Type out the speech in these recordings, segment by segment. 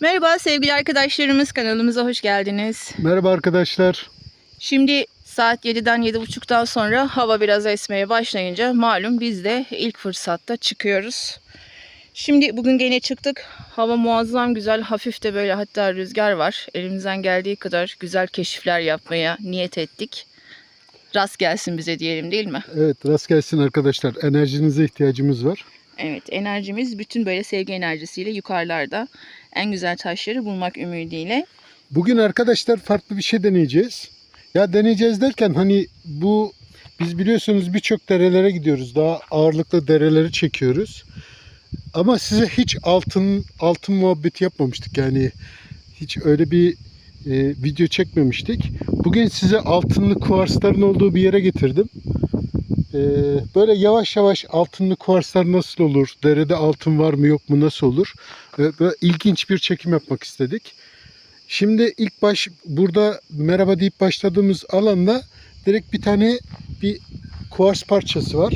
Merhaba sevgili arkadaşlarımız kanalımıza hoş geldiniz. Merhaba arkadaşlar. Şimdi saat 7'den 7.30'dan sonra hava biraz esmeye başlayınca malum biz de ilk fırsatta çıkıyoruz. Şimdi bugün gene çıktık. Hava muazzam güzel. Hafif de böyle hatta rüzgar var. Elimizden geldiği kadar güzel keşifler yapmaya niyet ettik. Rast gelsin bize diyelim değil mi? Evet rast gelsin arkadaşlar. Enerjinize ihtiyacımız var. Evet enerjimiz bütün böyle sevgi enerjisiyle yukarılarda en güzel taşları bulmak ümidiyle. Bugün arkadaşlar farklı bir şey deneyeceğiz. Ya deneyeceğiz derken hani bu biz biliyorsunuz birçok derelere gidiyoruz. Daha ağırlıklı dereleri çekiyoruz. Ama size hiç altın altın muhabbeti yapmamıştık. Yani hiç öyle bir e, video çekmemiştik. Bugün size altınlı kuarsların olduğu bir yere getirdim. E, böyle yavaş yavaş altınlı kuarslar nasıl olur? Derede altın var mı yok mu nasıl olur? E, böyle ilginç bir çekim yapmak istedik. Şimdi ilk baş burada merhaba deyip başladığımız alanda direkt bir tane bir kuars parçası var.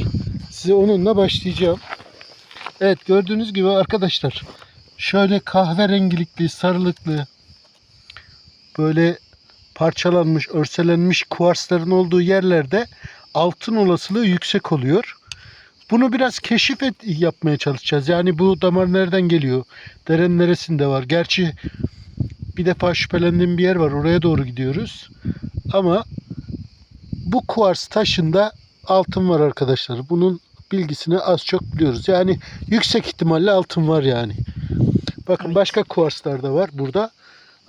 Size onunla başlayacağım. Evet gördüğünüz gibi arkadaşlar şöyle kahverengilikli, sarılıklı böyle parçalanmış, örselenmiş kuarsların olduğu yerlerde altın olasılığı yüksek oluyor. Bunu biraz keşif et, yapmaya çalışacağız. Yani bu damar nereden geliyor? Derenin neresinde var? Gerçi bir defa şüphelendiğim bir yer var. Oraya doğru gidiyoruz. Ama bu kuars taşında altın var arkadaşlar. Bunun bilgisini az çok biliyoruz. Yani yüksek ihtimalle altın var yani. Bakın Evet. başka kuarslar da var burada.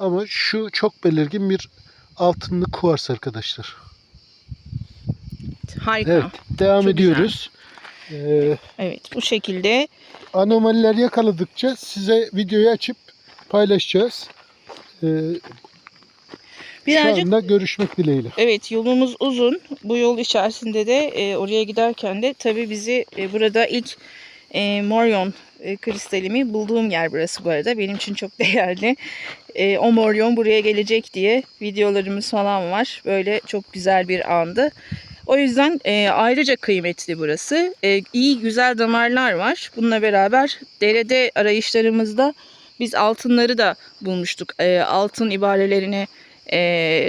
Ama şu çok belirgin bir altınlı kuars arkadaşlar. Harika. Evet, Evet, devam Çok ediyoruz. Ee, bu şekilde anomaliler yakaladıkça size videoyu açıp paylaşacağız. Ee, birazcık Şu anda görüşmek dileğiyle. Evet yolumuz uzun. Bu yol içerisinde de e, oraya giderken de tabii bizi e, burada ilk e, Morion e, kristalimi bulduğum yer burası bu arada. Benim için çok değerli. E, o Morion buraya gelecek diye videolarımız falan var. Böyle çok güzel bir andı. O yüzden e, ayrıca kıymetli burası. E, iyi güzel damarlar var. Bununla beraber derede arayışlarımızda biz altınları da bulmuştuk. E, altın ibarelerine e,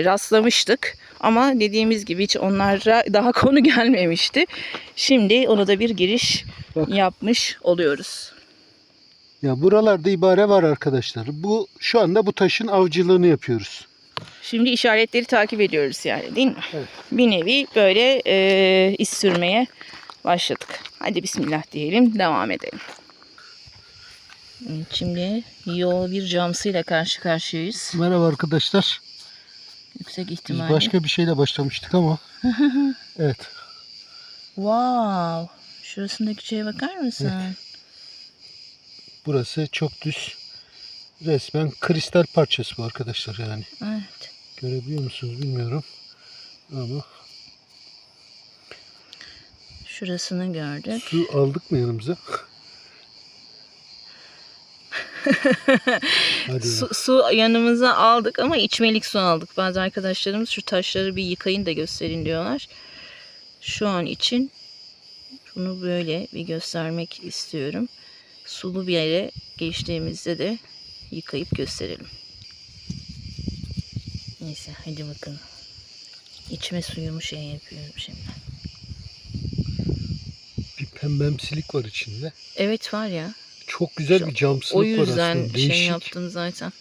rastlamıştık. Ama dediğimiz gibi hiç onlara daha konu gelmemişti. Şimdi ona da bir giriş Bak. yapmış oluyoruz. Ya buralarda ibare var arkadaşlar. Bu şu anda bu taşın avcılığını yapıyoruz. Şimdi işaretleri takip ediyoruz yani değil mi? Evet. Bir nevi böyle e, iz sürmeye başladık. Hadi bismillah diyelim devam edelim. Evet, Şimdi yol bir camsıyla karşı karşıyayız. Merhaba arkadaşlar. Yüksek Biz ihtimalle. başka bir şeyle başlamıştık ama. evet. Wow. Şurasındaki şeye bakar mısın? Burası çok düz. Resmen kristal parçası bu arkadaşlar yani. Evet. Görebiliyor musunuz bilmiyorum. Ama Şurasını gördük. su aldık mı yanımıza? Hadi ya. Su, su yanımıza aldık ama içmelik su aldık. Bazı arkadaşlarımız şu taşları bir yıkayın da gösterin diyorlar. Şu an için bunu böyle bir göstermek istiyorum. Sulu bir yere geçtiğimizde de yıkayıp gösterelim. Neyse hadi bakalım. İçme suyumu şey yapıyorum şimdi. Bir pembemsilik var içinde. Evet var ya. Çok güzel İşte bir camsılık O var yüzden aslında. şey Değişik. yaptım zaten.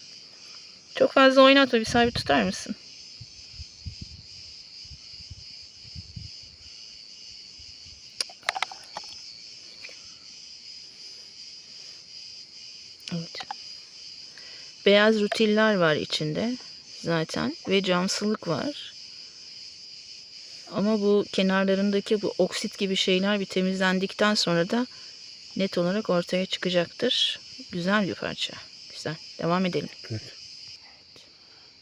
Çok fazla oynatma bir sabit tutar mısın? Evet. Beyaz rutiller var içinde zaten ve camsılık var. Ama bu kenarlarındaki bu oksit gibi şeyler bir temizlendikten sonra da net olarak ortaya çıkacaktır. Güzel bir parça. Güzel. Devam edelim.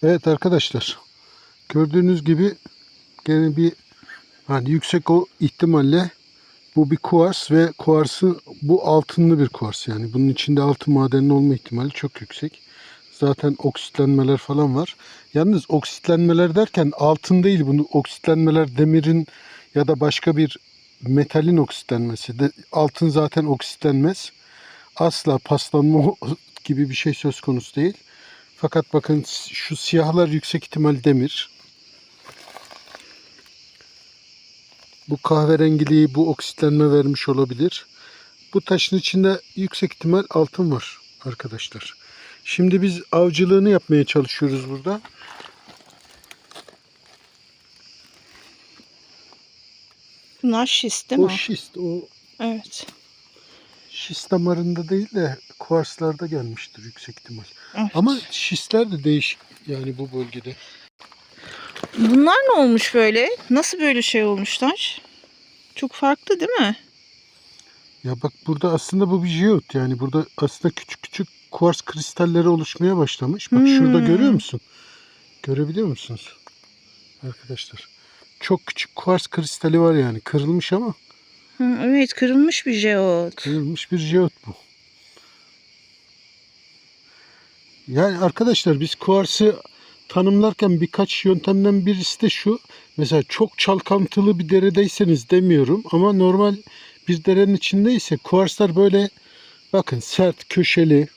Evet arkadaşlar. Gördüğünüz gibi gene bir hani yüksek o ihtimalle bu bir kuars ve kuarsı bu altınlı bir kuars yani. Bunun içinde altın madeninin olma ihtimali çok yüksek. Zaten oksitlenmeler falan var. Yalnız oksitlenmeler derken altın değil bunu oksitlenmeler demirin ya da başka bir metalin oksitlenmesi. De, altın zaten oksitlenmez. Asla paslanma gibi bir şey söz konusu değil. Fakat bakın şu siyahlar yüksek ihtimal demir. Bu kahverengiliği bu oksitlenme vermiş olabilir. Bu taşın içinde yüksek ihtimal altın var arkadaşlar. Şimdi biz avcılığını yapmaya çalışıyoruz burada. Bunlar şist değil o mi? şist, o Evet. şist damarında değil de kuarslarda gelmiştir yüksek ihtimal. evet. Ama şistler de değişik yani bu bölgede. Bunlar ne olmuş böyle? Nasıl böyle şey olmuşlar? Çok farklı değil mi? Ya bak burada aslında bu bir jeot yani burada aslında küçük küçük kuars kristalleri oluşmaya başlamış. Bak şurada Hmm. görüyor musun? Görebiliyor musunuz? Arkadaşlar. Çok küçük kuars kristali var yani. Kırılmış ama Hı, evet kırılmış bir jeot. kırılmış bir jeot bu. Yani arkadaşlar biz kuarsı tanımlarken birkaç yöntemden birisi de şu. Mesela çok çalkantılı bir deredeyseniz demiyorum ama normal bir derenin içindeyse kuarslar böyle bakın sert, köşeli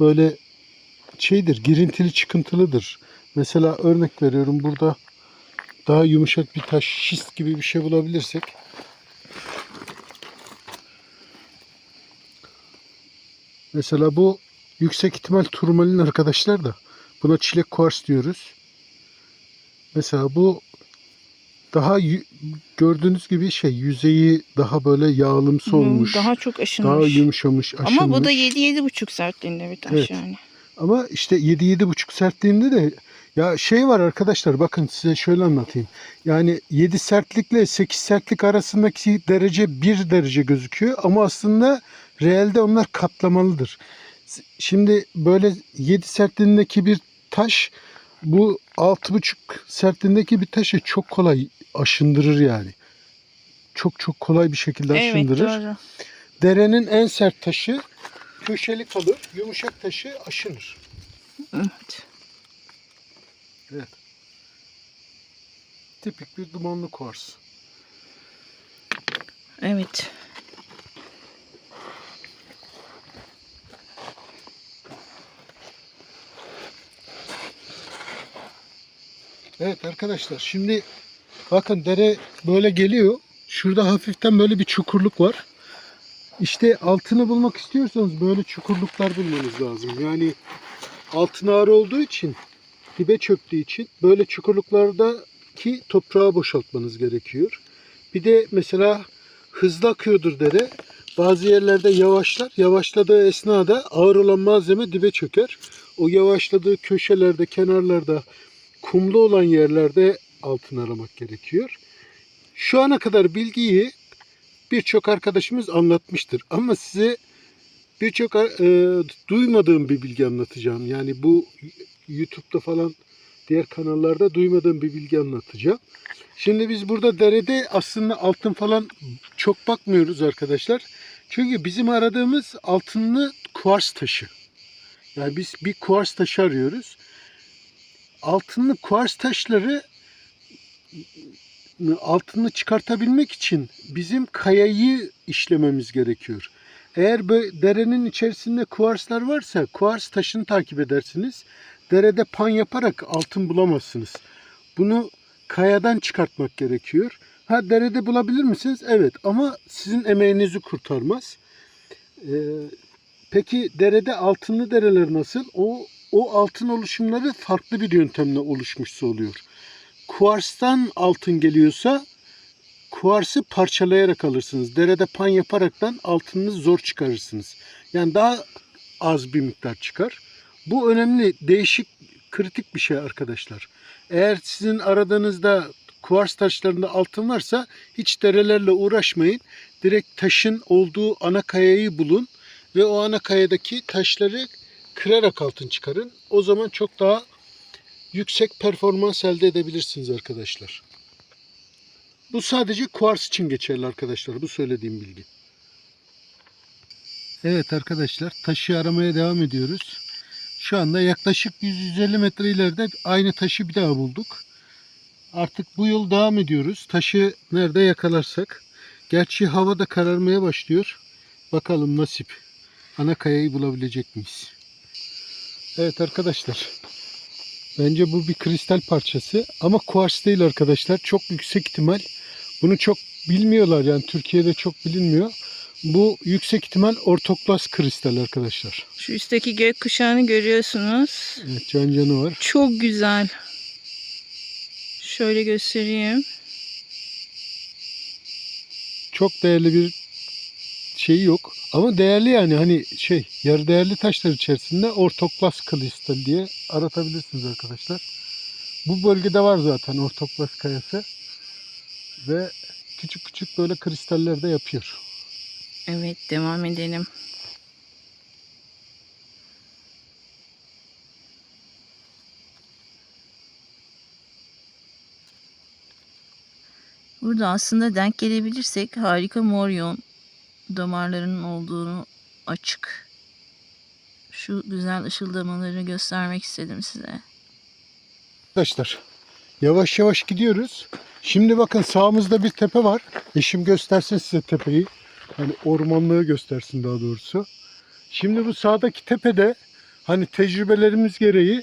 böyle şeydir, girintili çıkıntılıdır. Mesela örnek veriyorum burada daha yumuşak bir taş, şist gibi bir şey bulabilirsek Mesela bu yüksek ihtimal turmalin arkadaşlar da buna çilek kuars diyoruz. Mesela bu daha gördüğünüz gibi şey yüzeyi daha böyle yağlımsı olmuş. Daha çok aşınmış. Daha yumuşamış, aşınmış. Ama bu da 7-7,5 sertliğinde bir taş Evet. yani. Ama işte 7-7,5 sertliğinde de ya şey var arkadaşlar bakın size şöyle anlatayım. Yani 7 sertlikle 8 sertlik arasındaki derece 1 derece gözüküyor ama aslında reelde onlar katlamalıdır. Şimdi böyle 7 sertliğindeki bir taş bu 6,5 sertliğindeki bir taşı çok kolay aşındırır yani. Çok çok kolay bir şekilde Evet aşındırır. doğru. Derenin en sert taşı köşeli kalır, yumuşak taşı aşınır. Evet. Evet. Tipik bir dumanlı kuars. Evet. Evet arkadaşlar şimdi bakın dere böyle geliyor. Şurada hafiften böyle bir çukurluk var. İşte altını bulmak istiyorsanız böyle çukurluklar bulmanız lazım. Yani altın ağır olduğu için dibe çöktüğü için böyle çukurluklardaki toprağı boşaltmanız gerekiyor. Bir de mesela hızlı akıyordur dere. Bazı yerlerde yavaşlar. Yavaşladığı esnada ağır olan malzeme dibe çöker. O yavaşladığı köşelerde, kenarlarda, kumlu olan yerlerde altın aramak gerekiyor. Şu ana kadar bilgiyi birçok arkadaşımız anlatmıştır. Ama size birçok e, duymadığım bir bilgi anlatacağım. Yani bu YouTube'da falan diğer kanallarda duymadığım bir bilgi anlatacağım. Şimdi biz burada derede aslında altın falan çok bakmıyoruz arkadaşlar. Çünkü bizim aradığımız altınlı kuars taşı. Yani biz bir kuars taşı arıyoruz. Altınlı kuars taşları altını çıkartabilmek için bizim kayayı işlememiz gerekiyor. Eğer böyle derenin içerisinde kuarslar varsa kuars taşını takip edersiniz. Derede pan yaparak altın bulamazsınız. Bunu kayadan çıkartmak gerekiyor. Ha derede bulabilir misiniz? Evet ama sizin emeğinizi kurtarmaz. Ee, peki derede altınlı dereler nasıl? O o altın oluşumları farklı bir yöntemle oluşmuşsa oluyor. Kuarstan altın geliyorsa kuarsı parçalayarak alırsınız. Derede pan yaparaktan altını zor çıkarırsınız. Yani daha az bir miktar çıkar. Bu önemli, değişik, kritik bir şey arkadaşlar. Eğer sizin aradığınızda kuars taşlarında altın varsa hiç derelerle uğraşmayın. Direkt taşın olduğu ana kayayı bulun ve o ana kayadaki taşları kırarak altın çıkarın. O zaman çok daha yüksek performans elde edebilirsiniz arkadaşlar. Bu sadece kuars için geçerli arkadaşlar. Bu söylediğim bilgi. Evet arkadaşlar taşı aramaya devam ediyoruz. Şu anda yaklaşık 100-150 metre ileride aynı taşı bir daha bulduk. Artık bu yol devam ediyoruz. Taşı nerede yakalarsak. Gerçi hava da kararmaya başlıyor. Bakalım nasip. ana kayayı bulabilecek miyiz? Evet arkadaşlar. Bence bu bir kristal parçası ama kuars değil arkadaşlar. Çok yüksek ihtimal. Bunu çok bilmiyorlar yani Türkiye'de çok bilinmiyor. Bu yüksek ihtimal ortoklas kristal arkadaşlar. Şu üstteki gök kuşağını görüyorsunuz. Evet can canı var. Çok güzel. Şöyle göstereyim. Çok değerli bir şeyi yok. Ama değerli yani hani şey yarı değerli taşlar içerisinde ortoklas kristal diye aratabilirsiniz arkadaşlar. Bu bölgede var zaten ortoklas kayası. Ve küçük küçük böyle kristaller de yapıyor. Evet devam edelim. Burada aslında denk gelebilirsek harika moryon damarlarının olduğunu açık. Şu güzel ışıldamaları göstermek istedim size. Arkadaşlar yavaş yavaş gidiyoruz. Şimdi bakın sağımızda bir tepe var. Eşim göstersin size tepeyi. Hani ormanlığı göstersin daha doğrusu. Şimdi bu sağdaki tepede hani tecrübelerimiz gereği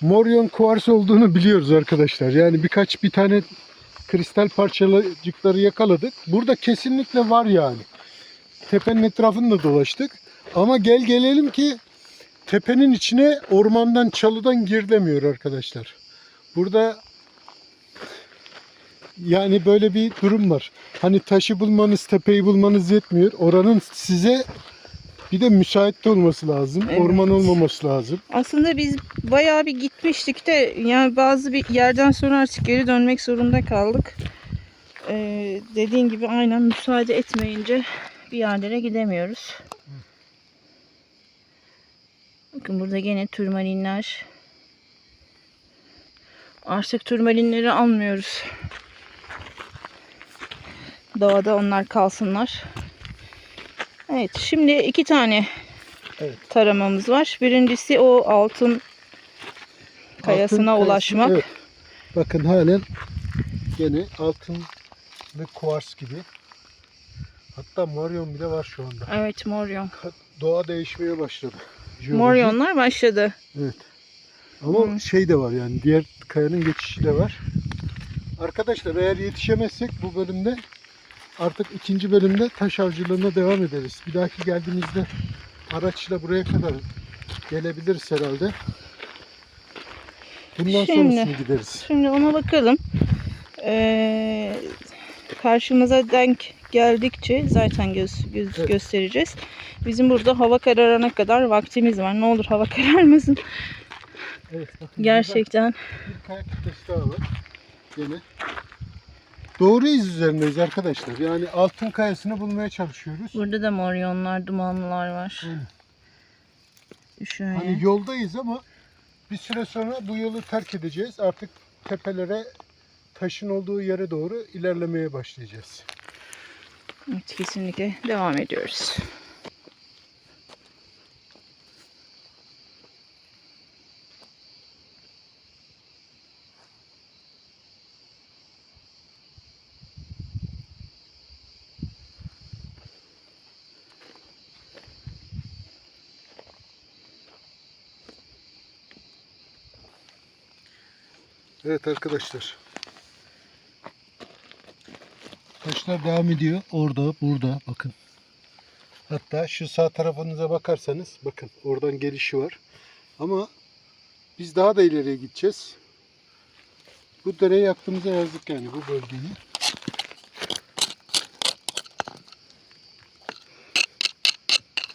moryon kuvars olduğunu biliyoruz arkadaşlar. Yani birkaç bir tane kristal parçacıkları yakaladık. Burada kesinlikle var yani. Tepenin etrafında dolaştık. Ama gel gelelim ki tepenin içine ormandan çalıdan gir demiyor arkadaşlar. Burada yani böyle bir durum var. Hani taşı bulmanız, tepeyi bulmanız yetmiyor. Oranın size bir de müsait de olması lazım. Evet. Orman olmaması lazım. Aslında biz bayağı bir gitmiştik de yani bazı bir yerden sonra artık geri dönmek zorunda kaldık. Ee, dediğin gibi aynen müsaade etmeyince bir yerlere gidemiyoruz. Bakın burada gene turmalinler. Artık turmalinleri almıyoruz. Doğada onlar kalsınlar. Evet şimdi iki tane Evet. taramamız var. Birincisi o altın kayasına Altın ulaşmak. evet. Bakın halen gene altın ve kuvars gibi. Hatta moryon bile var şu anda. Evet moryon. Doğa değişmeye başladı. Jeoloji. Moryonlar başladı. Evet. Ama Hmm. şey de var yani diğer kayanın geçişi de var. Arkadaşlar eğer yetişemezsek bu bölümde artık ikinci bölümde taş avcılığına devam ederiz. Bir dahaki geldiğimizde araçla buraya kadar gelebiliriz herhalde. Bundan Şimdi- sonrasını gideriz. Şimdi ona bakalım. Ee, karşımıza denk geldikçe zaten göz, göz- Evet. göstereceğiz. Bizim burada hava kararana kadar vaktimiz var. Ne olur hava kararmasın. Evet, bakın Gerçekten. bir kaya kütlesi daha var. Gene. Doğru iz üzerindeyiz arkadaşlar. Yani altın kayasını bulmaya çalışıyoruz. Burada da moryonlar, dumanlılar var. Aynen. Şöyle. Hani yoldayız ama bir süre sonra bu yolu terk edeceğiz. Artık tepelere taşın olduğu yere doğru ilerlemeye başlayacağız. Evet, kesinlikle devam ediyoruz. Evet arkadaşlar. Taşlar devam ediyor. Orada, burada bakın. Hatta şu sağ tarafınıza bakarsanız bakın oradan gelişi var. Ama biz daha da ileriye gideceğiz. Bu dereyi aklımıza yazdık yani bu bölgeyi.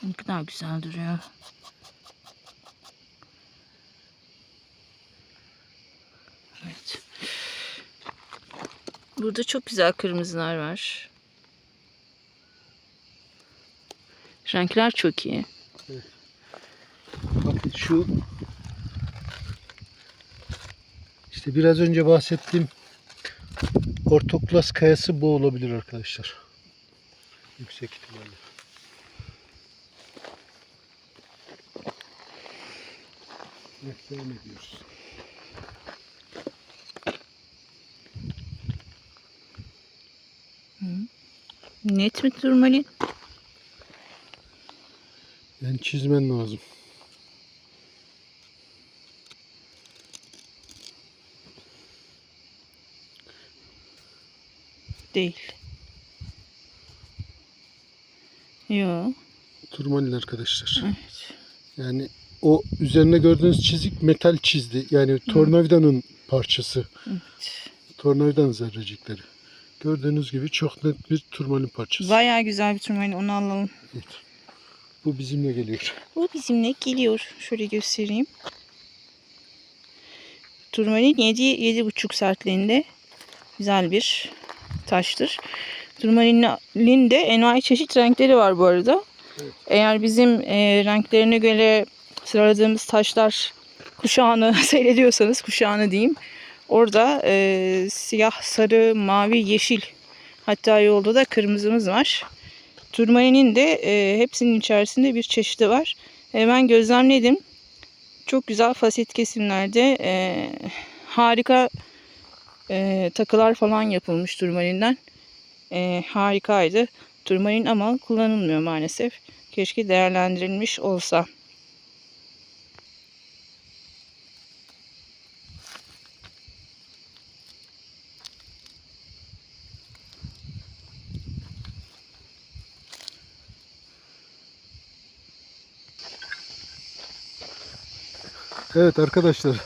Ne kadar güzel duruyor. Burada çok güzel kırmızılar var. Renkler çok iyi. Bakın şu işte biraz önce bahsettiğim ortoklas kayası bu olabilir arkadaşlar. Yüksek ihtimalle. Evet, devam ediyoruz. Net mi turmalin? Ben çizmen lazım. Değil. Yo. Turmalin arkadaşlar. Evet. Yani o üzerine gördüğünüz çizik metal çizdi. Yani tornavidanın parçası. evet. Tornavidanın zerrecikleri. Gördüğünüz gibi çok net bir turmalin parçası. Bayağı güzel bir turmalin onu alalım. Evet. Bu bizimle geliyor. Bu bizimle geliyor. Şöyle göstereyim. Turmalin 7 7,5 sertliğinde güzel bir taştır. Turmalinin de envai çeşit renkleri var bu arada. Evet. Eğer bizim e, renklerine göre sıraladığımız taşlar kuşağını seyrediyorsanız kuşağını diyeyim. Orada e, siyah, sarı, mavi, yeşil hatta yolda da kırmızımız var. Turmalinin de e, hepsinin içerisinde bir çeşidi var. E, ben gözlemledim. Çok güzel fasit kesimlerde e, harika e, takılar falan yapılmış turmalinden. E, harikaydı turmalin ama kullanılmıyor maalesef. Keşke değerlendirilmiş olsa. Evet arkadaşlar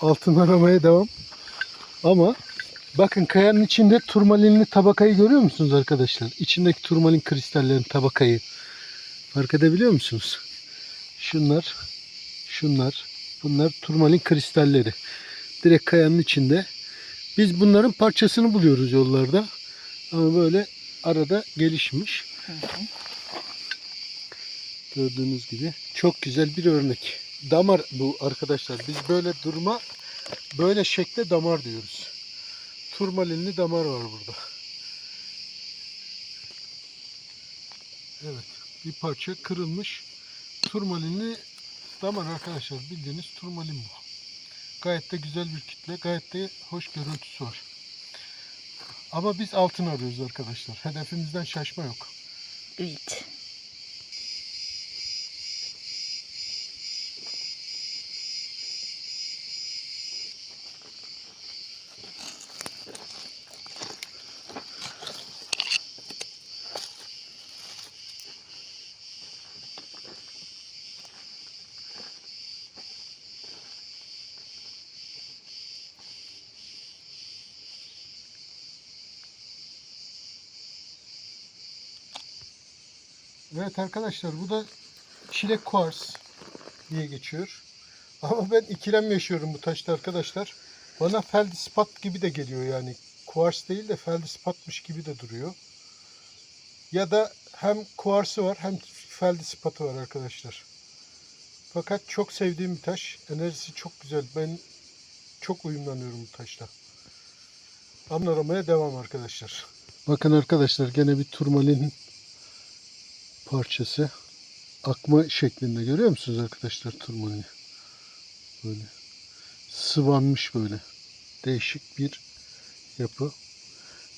altın aramaya devam. Ama bakın kayanın içinde turmalinli tabakayı görüyor musunuz arkadaşlar? İçindeki turmalin kristallerin tabakayı. Fark edebiliyor musunuz? Şunlar, şunlar, bunlar turmalin kristalleri. Direkt kayanın içinde. Biz bunların parçasını buluyoruz yollarda. Ama böyle arada gelişmiş. Gördüğünüz gibi çok güzel bir örnek. Damar bu arkadaşlar. Biz böyle durma, böyle şekle damar diyoruz. Turmalinli damar var burada. Evet, bir parça kırılmış turmalinli damar arkadaşlar. Bildiğiniz turmalin bu. Gayet de güzel bir kitle, gayet de hoş görüntüsü var. Ama biz altın arıyoruz arkadaşlar. Hedefimizden şaşma yok. Evet. Evet arkadaşlar bu da çilek kuars diye geçiyor. Ama ben ikilem yaşıyorum bu taşta arkadaşlar. Bana feldispat gibi de geliyor yani. Kuars değil de feldispatmış gibi de duruyor. Ya da hem kuarsı var hem feldispatı var arkadaşlar. Fakat çok sevdiğim bir taş. Enerjisi çok güzel. Ben çok uyumlanıyorum bu taşla. Ama aramaya devam arkadaşlar. Bakın arkadaşlar gene bir turmalin parçası akma şeklinde görüyor musunuz arkadaşlar turmalini? Böyle sıvanmış böyle. Değişik bir yapı.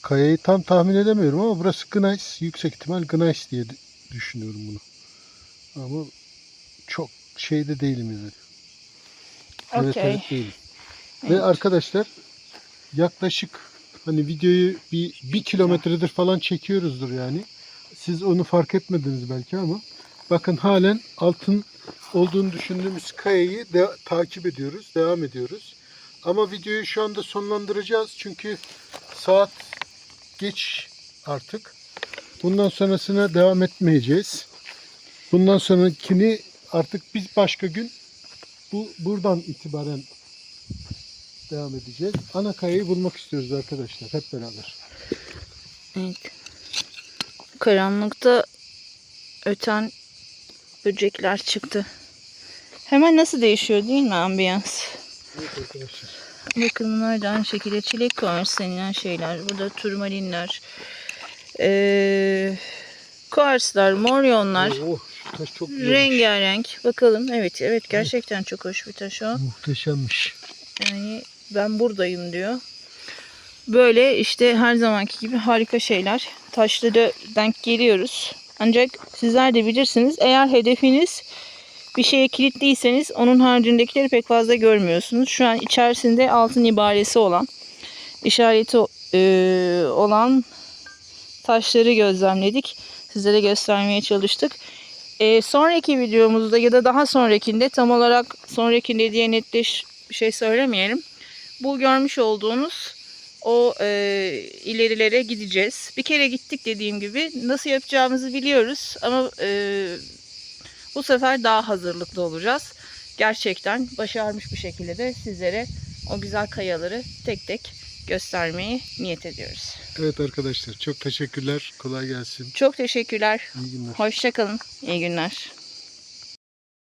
Kayayı tam tahmin edemiyorum ama burası Gneiss. Yüksek ihtimal Gneiss diye düşünüyorum bunu. Ama çok şeyde değilim yani. Evet, Okey. evet değilim. Ve arkadaşlar yaklaşık hani videoyu bir, bir kilometredir falan çekiyoruzdur yani. Siz onu fark etmediniz belki ama bakın halen altın olduğunu düşündüğümüz kayayı de, takip ediyoruz, devam ediyoruz. Ama videoyu şu anda sonlandıracağız çünkü saat geç artık. Bundan sonrasına devam etmeyeceğiz. Bundan sonrakini artık biz başka gün bu buradan itibaren devam edeceğiz. Ana kayayı bulmak istiyoruz arkadaşlar hep beraber. Evet. Karanlıkta öten böcekler çıktı. Hemen nasıl değişiyor değil mi ambiyans? Evet arkadaşlar. Bakın bunlar da aynı şekilde çilek kuars denilen şeyler. Burada turmalinler, ee, kuarslar, moryonlar, Oh, şu taş çok güzelmiş. rengarenk. Bakalım. Evet, evet gerçekten çok hoş bir taş o. Muhteşemmiş. Yani ben buradayım diyor. Böyle işte her zamanki gibi harika şeyler. Taşları denk geliyoruz. Ancak sizler de bilirsiniz eğer hedefiniz bir şeye kilitliyseniz onun haricindekileri pek fazla görmüyorsunuz. Şu an içerisinde altın ibaresi olan, işareti e, olan taşları gözlemledik. Sizlere göstermeye çalıştık. E, sonraki videomuzda ya da daha sonrakinde tam olarak sonrakinde diye netleş bir şey söylemeyelim. Bu görmüş olduğunuz o e, ilerilere gideceğiz. Bir kere gittik dediğim gibi. Nasıl yapacağımızı biliyoruz ama e, bu sefer daha hazırlıklı olacağız. Gerçekten başarmış bir şekilde de sizlere o güzel kayaları tek tek göstermeyi niyet ediyoruz. Evet arkadaşlar çok teşekkürler. Kolay gelsin. Çok teşekkürler. İyi günler. Hoşçakalın. İyi günler.